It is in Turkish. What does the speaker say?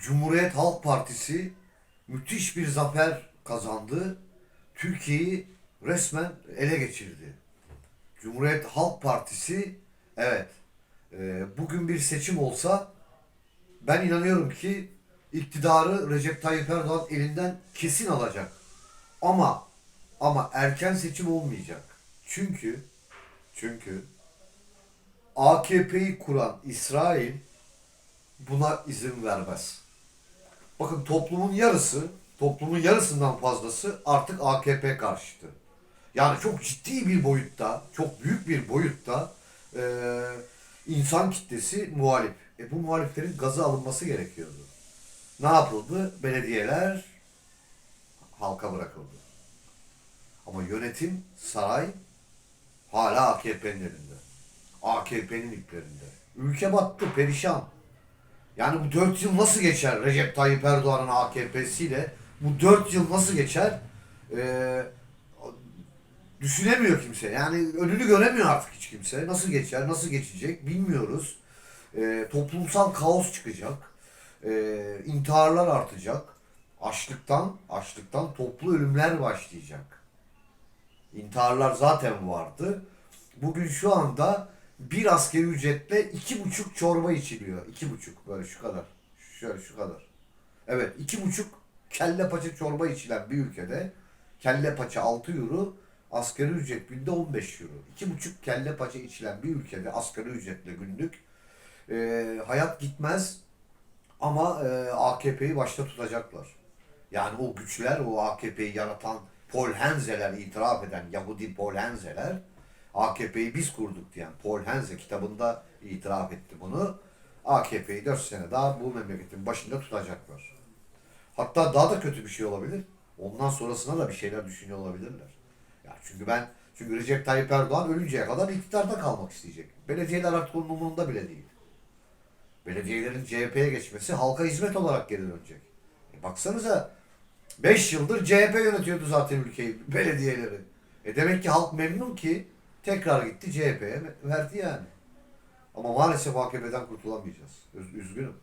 Cumhuriyet Halk Partisi müthiş bir zafer kazandı. Türkiye'yi resmen ele geçirdi. Cumhuriyet Halk Partisi evet e, bugün bir seçim olsa ben inanıyorum ki iktidarı Recep Tayyip Erdoğan elinden kesin alacak. Ama ama erken seçim olmayacak. Çünkü çünkü AKP'yi kuran İsrail buna izin vermez. Bakın toplumun yarısı, toplumun yarısından fazlası artık AKP karşıtı. Yani çok ciddi bir boyutta, çok büyük bir boyutta eee, insan kitlesi muhalif. E bu muhaliflerin gazı alınması gerekiyordu. Ne yapıldı? Belediyeler halka bırakıldı. Ama yönetim, saray hala AKP'nin elinde. AKP'nin iplerinde. Ülke battı, perişan. Yani bu dört yıl nasıl geçer Recep Tayyip Erdoğan'ın AKP'siyle? Bu dört yıl nasıl geçer? Ee, düşünemiyor kimse. Yani önünü göremiyor artık hiç kimse. Nasıl geçer, nasıl geçecek bilmiyoruz. Ee, toplumsal kaos çıkacak. Ee, intiharlar artacak. Açlıktan, açlıktan toplu ölümler başlayacak. İntiharlar zaten vardı. Bugün şu anda bir askeri ücretle iki buçuk çorba içiliyor. İki buçuk böyle şu kadar. Şöyle şu kadar. Evet iki buçuk kelle paça çorba içilen bir ülkede kelle paça 6 euro asgari ücret günde 15 euro. İki buçuk kelle paça içilen bir ülkede asgari ücretle günlük e, hayat gitmez ama e, AKP'yi başta tutacaklar. Yani o güçler, o AKP'yi yaratan Paul Henze'ler, itiraf eden Yahudi Paul Henze'ler, AKP'yi biz kurduk diyen Paul Henze kitabında itiraf etti bunu. AKP'yi 4 sene daha bu memleketin başında tutacaklar. Hatta daha da kötü bir şey olabilir. Ondan sonrasına da bir şeyler düşünüyor olabilirler. Ya çünkü ben çünkü Recep Tayyip Erdoğan ölünceye kadar iktidarda kalmak isteyecek. Belediyeler artık onun umurunda bile değil. Belediyelerin CHP'ye geçmesi halka hizmet olarak geri dönecek. E baksanıza 5 yıldır CHP yönetiyordu zaten ülkeyi, belediyeleri. E demek ki halk memnun ki tekrar gitti CHP'ye verdi yani. Ama maalesef AKP'den kurtulamayacağız. Üz- Üzgünüm.